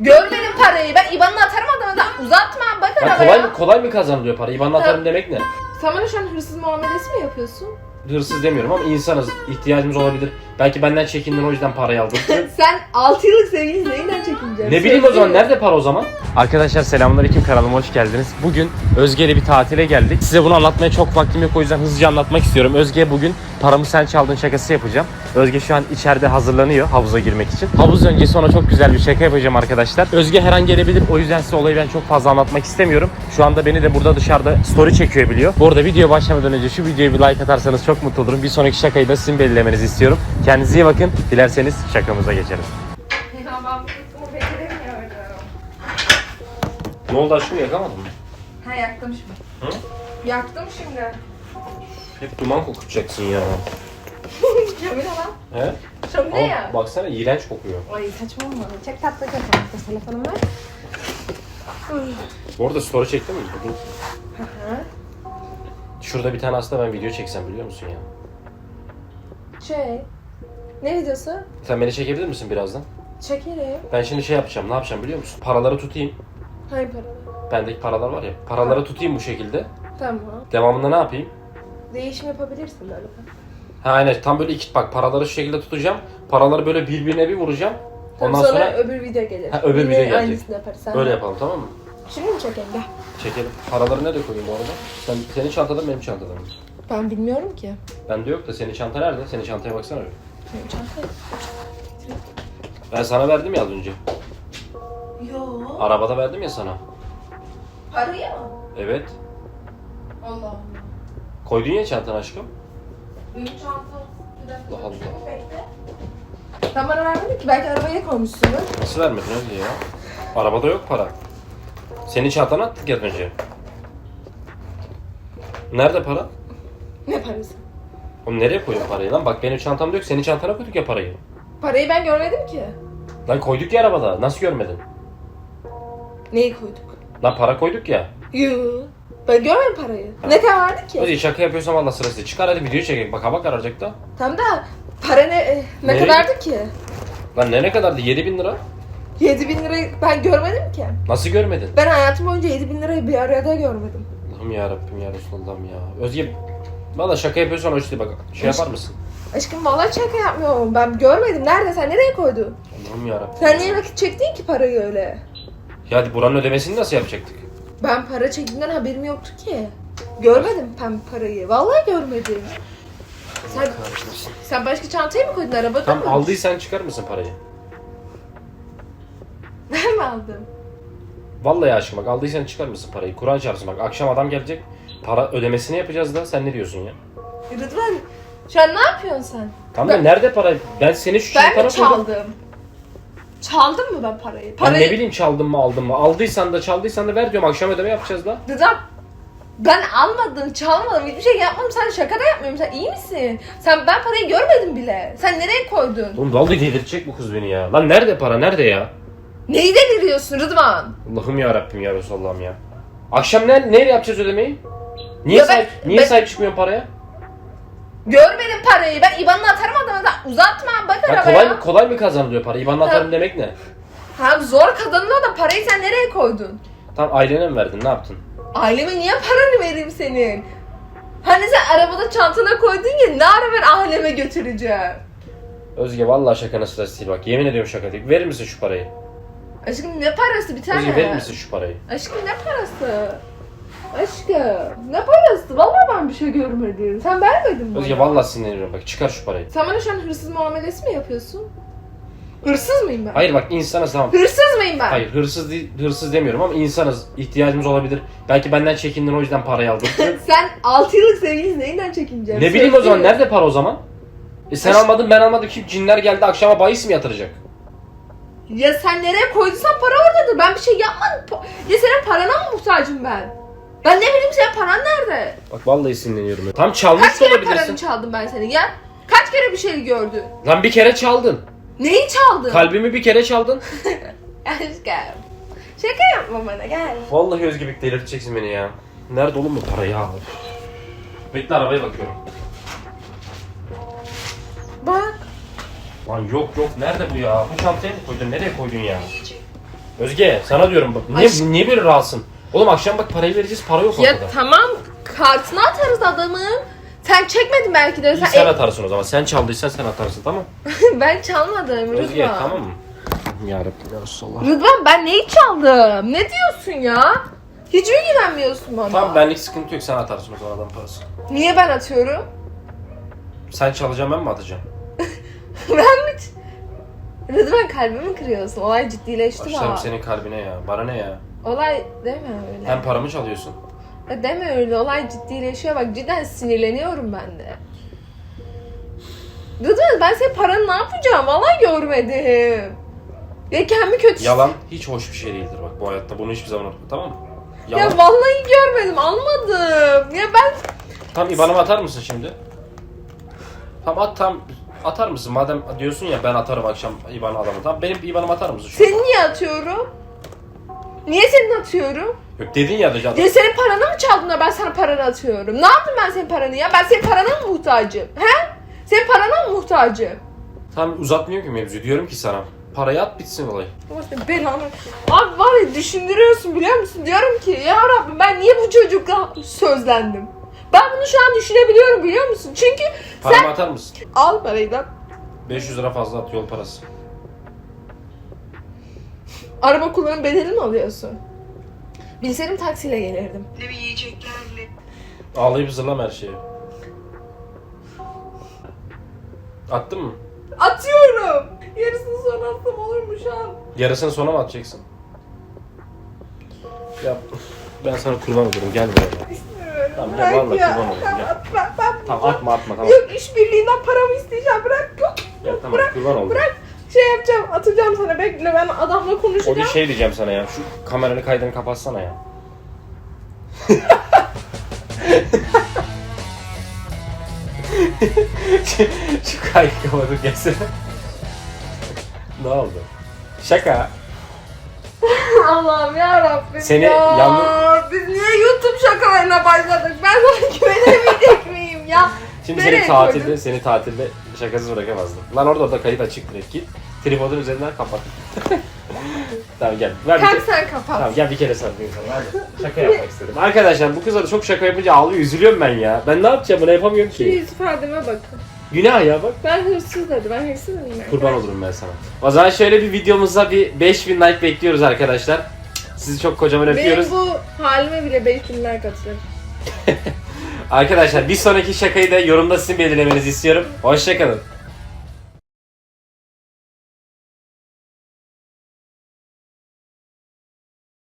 Görmedim parayı. Ben IBAN'ını atarım adama da uzatma. Bak Ya arabaya. kolay mı kolay mı kazanılıyor para? İban'la atarım demek ne? Sen bana şu an hırsız muamelesi mi yapıyorsun? Hırsız demiyorum ama insanız. ihtiyacımız olabilir. Belki benden çekindin o yüzden parayı aldın. Sen 6 yıllık sevgilin neyinden çekineceksin? ne bileyim o zaman nerede para o zaman? Arkadaşlar selamünaleyküm kanalıma hoş geldiniz. Bugün Özge ile bir tatile geldik. Size bunu anlatmaya çok vaktim yok o yüzden hızlıca anlatmak istiyorum. Özge bugün paramı sen çaldın şakası yapacağım. Özge şu an içeride hazırlanıyor havuza girmek için. Havuz öncesi ona çok güzel bir şaka yapacağım arkadaşlar. Özge her an gelebilir o yüzden size olayı ben çok fazla anlatmak istemiyorum. Şu anda beni de burada dışarıda story çekiyor biliyor. Bu arada video başlamadan önce şu videoya bir like atarsanız çok mutlu olurum. Bir sonraki şakayı da sizin belirlemenizi istiyorum. Kendinize iyi bakın. Dilerseniz şakamıza geçeriz. Ya ben bunu beceremiyorum. Ne oldu aşkım yakamadın mı? Ha yaktım şimdi. Hı? Yaktım şimdi. Hep duman kokutacaksın ya. Şömine lan. He? Şömine Ama ya. baksana iğrenç kokuyor. Ay saçmalama. Çek tatlı kapat. Telefonumu ver. Bu arada story çektin mi? Bugün Hı hı. şurada bir tane aslında ben video çeksem biliyor musun ya? Şey. Ne videosu? Sen beni çekebilir misin birazdan? Çekerim. Ben şimdi şey yapacağım. Ne yapacağım biliyor musun? Paraları tutayım. Hangi paralı? Bendeki paralar var ya. Paraları tutayım bu şekilde. Tamam. Devamında ne yapayım? Değişim yapabilirsin böyle. Ha aynen tam böyle iki bak paraları şu şekilde tutacağım. Paraları böyle birbirine bir vuracağım. Ondan sonra, öbür video gelir. Ha, öbür Yine video gelecek. Aynısını yaparız. Sen öyle yapalım tamam mı? Şimdi mi çekelim? Gel. Çekelim. Paraları nerede koyayım bu arada? Sen, senin çantada mı benim çantada mı? Ben bilmiyorum ki. Bende yok da senin çanta nerede? Senin çantaya baksana bir. Çantayı. Ben sana verdim ya az önce. Yo. Arabada verdim ya sana. Parayı mı? Evet. Allah Allah. Koydun ya çantana aşkım. Benim çantam. Bir dakika. Allah Allah. Bekle. Sen bana vermedin ki. Belki arabaya koymuşsundur. Nasıl vermedin öyle ya? Arabada yok para. Senin çantana attık ya önce. Nerede para? Ne parası? Oğlum nereye koydun parayı lan? Bak benim çantamda yok. Senin çantana koyduk ya parayı. Parayı ben görmedim ki. Lan koyduk ya arabada. Nasıl görmedin? Neyi koyduk? Lan para koyduk ya. Yoo. Ben görmedim parayı. Ne kadar vardı ki? Özge şaka yapıyorsam valla sırası. Çıkar hadi video çekelim. Bak hava kararacak da. Tam da para ne, e, ne Nereye? kadardı ki? Lan ne ne kadardı? 7000 lira. 7000 bin lirayı ben görmedim ki. Nasıl görmedin? Ben hayatım boyunca 7000 bin lirayı bir arada görmedim. Allah'ım ya Rabbim ya Resulallah'ım ya. Özge valla şaka yapıyorsan hoş değil bak. Şey yapar mısın? Aşkım vallahi şaka yapmıyorum. Ben görmedim. Nerede? Sen nereye koydun? Allah'ım ya Rabbim. Sen niye vakit çektin ki parayı öyle? Ya buranın ödemesini nasıl yapacaktık? Ben para çektiğimden haberim yoktu ki. Görmedim ben parayı. Vallahi görmedim. Sen, sen başka çantaya mı koydun arabada Tam mı? aldıysan çıkar mısın parayı? Ben mi aldım? Vallahi aşkım bak aldıysan çıkar mısın parayı? Kur'an çarpsın bak akşam adam gelecek. Para ödemesini yapacağız da sen ne diyorsun ya? Rıdvan şu an ne yapıyorsun sen? Tamam da Ben- nerede para? Ben seni şu Ben çantana mi koydum. çaldım? Çaldım mı ben parayı? Ben Parayı... ne bileyim çaldın mı aldın mı? Aldıysan da çaldıysan da ver diyorum akşam ödeme yapacağız da. Rıdvan ben almadım, çalmadım, hiçbir şey yapmadım. Sen şaka da yapmıyorum. Sen iyi misin? Sen ben parayı görmedim bile. Sen nereye koydun? Oğlum vallahi delirtecek bu kız beni ya. Lan nerede para nerede ya? Neyi deliriyorsun Rıdvan? Allah'ım ya Rabbim ya Resulallah'ım ya. Akşam ne neyle yapacağız ödemeyi? Niye Ya ben- sahip niye ben- sahip çıkmıyorsun paraya? Görmedim parayı. Ben IBAN'ını atarım adama da uzatma. Bak Ya arabaya. kolay mı kolay mı kazanılıyor para? İban'la atarım demek ne? Ha zor kazanılıyor da parayı sen nereye koydun? Tam ailene mi verdin? Ne yaptın? Aileme niye paranı vereyim senin? Hani sen arabada çantana koydun ya ne ara ben aileme götüreceğim? Özge vallahi şakanın sırası değil bak. Yemin ediyorum şaka değil. Verir misin şu parayı? Aşkım ne parası bir tane? Özge verir misin şu parayı? Aşkım ne parası? Aşkım ne parası? Vallahi ben bir şey görmedim. Sen vermedin mi? Özge vallahi sinirleniyorum bak. Çıkar şu parayı. Sen bana şu an hırsız muamelesi mi yapıyorsun? Hırsız mıyım ben? Hayır bak insanız tamam. Hırsız mıyım ben? Hayır hırsız değil, hırsız demiyorum ama insanız. İhtiyacımız olabilir. Belki benden çekindin o yüzden parayı aldın. Sen 6 yıllık sevgilin neyinden çekineceksin? ne bileyim o zaman nerede para o zaman? E sen Aş- almadın ben almadım kim cinler geldi akşama bahis mi yatıracak? Ya sen nereye koyduysan para oradadır. Ben bir şey yapmadım. Pa- Ya senin parana mı muhtacım ben? Ben ne bileyim senin paran nerede? Bak vallahi sinirleniyorum. Tam çalmış Kaç da kere paranı olabilirsin. çaldım ben senin ya? Kaç kere bir şey gördün? Lan bir kere çaldın. Neyi çaldın? Kalbimi bir kere çaldın. Aşkım. Şaka yapma bana gel. Vallahi Özgebik delirteceksin beni ya. Nerede oğlum bu para ya? Bekle arabaya bakıyorum. Bak. Lan yok yok nerede bu ya? Bu çantaya mı koydun? Nereye koydun ya? Özge sana diyorum bak. Niye, Aşk- niye böyle rahatsın? Oğlum akşam bak parayı vereceğiz para yok Ya ortada. tamam kartını atarız adamın. Sen çekmedin belki de. Sen, sen atarsın o zaman. Sen çaldıysan sen atarsın tamam ben çalmadım Rıdvan. Özge tamam mı? Yarabbim ya Resulallah. Rıdvan ben neyi çaldım? Ne diyorsun ya? Hiç mi güvenmiyorsun bana? Tamam benlik sıkıntı yok sen atarsın o zaman adam parası. Niye ben atıyorum? Sen çalacaksın ben mi atacağım? ben mi? ç- Rıdvan kalbimi kırıyorsun. Olay ciddileşti Başlarım bak. senin kalbine ya. Bana ne ya? Olay deme öyle. Hem paramı çalıyorsun. Ya deme öyle. Olay ciddileşiyor. Bak cidden sinirleniyorum ben de. Rıdvan ben senin paranı ne yapacağım? Vallahi görmedim. Ya kendimi kötü... Yalan hiç hoş bir şey değildir bak bu hayatta. Bunu hiçbir zaman unutma tamam mı? Yalan. Ya vallahi görmedim. Almadım. Ya ben... Tam IBAN'ımı atar mısın şimdi? Tam at tam atar mısın? Madem diyorsun ya ben atarım akşam IBAN adamı. Tamam benim IBAN'ımı atar mısın şu? Seni niye atıyorum? Niye senin atıyorum? Yok dedin ya da Ya senin paranı mı çaldın da ben sana paranı atıyorum? Ne yaptım ben senin paranı ya? Ben senin parana mı muhtacım? He? Senin parana mı muhtacım? Tam uzatmıyorum ki mevzuyu. Diyorum ki sana parayı at bitsin olay. Ama sen belanı... Abi var ya düşündürüyorsun biliyor musun? Diyorum ki ya Rabbim ben niye bu çocukla sözlendim? Ben bunu şu an düşünebiliyorum biliyor musun? Çünkü Paramı sen atar mısın? al parayı da 500 lira fazla at yol parası. Araba kullanım bedeli mi alıyorsun? Bilseydim taksiyle gelirdim. Ne bir yiyeceklerle. Ağlayıp zırlama her şeyi. Attın mı? Atıyorum. Yarısını sonra atsam olur mu şu an? Yarısını sona mı atacaksın? Ya ben sana kurban olurum gel buraya. Tamam, ya vallahi kurban Tamam, gel. at- ben, ben, Tamam atma atma tamam. Yok işbirliğinden paramı isteyeceğim. Bırak yok. Ya tamam bırak, kurban oldum. bırak. Şey yapacağım, atacağım sana. Bekle ben adamla O konuşacağım. bir şey diyeceğim sana ya. Şu kameranı kaydını kapatsana ya. şu, şu kaydı kapatıp gelsene. ne oldu? Şaka. Allah'ım ya Rabbim Seni ya. yalnız- Biz niye YouTube şakalarına başladık? Ben sana güvenemeyecek miyim ya? Şimdi Nereye seni tatilde, koydun? seni tatilde şakasız bırakamazdım. Lan orada orada kayıt açık direkt git. Tripodun üzerinden kapat. tamam gel. Ver bir Kalk ke- sen kapat. Tamam gel bir kere sarılayım sana. Hadi. Şaka yapmak istedim. Arkadaşlar bu kızlar da çok şaka yapınca ağlıyor, üzülüyorum ben ya. Ben ne yapacağım bunu yapamıyorum Şu ki. yüz ifademe bakın. Günah ya bak. Ben hırsız dedi. Ben hırsız mıyım? Kurban olurum ben sana. O zaman şöyle bir videomuzda bir 5000 like bekliyoruz arkadaşlar. Sizi çok kocaman öpüyoruz. Benim bu halime bile 5000 like atılır. Arkadaşlar bir sonraki şakayı da yorumda sizin belirlemenizi istiyorum. Hoşçakalın.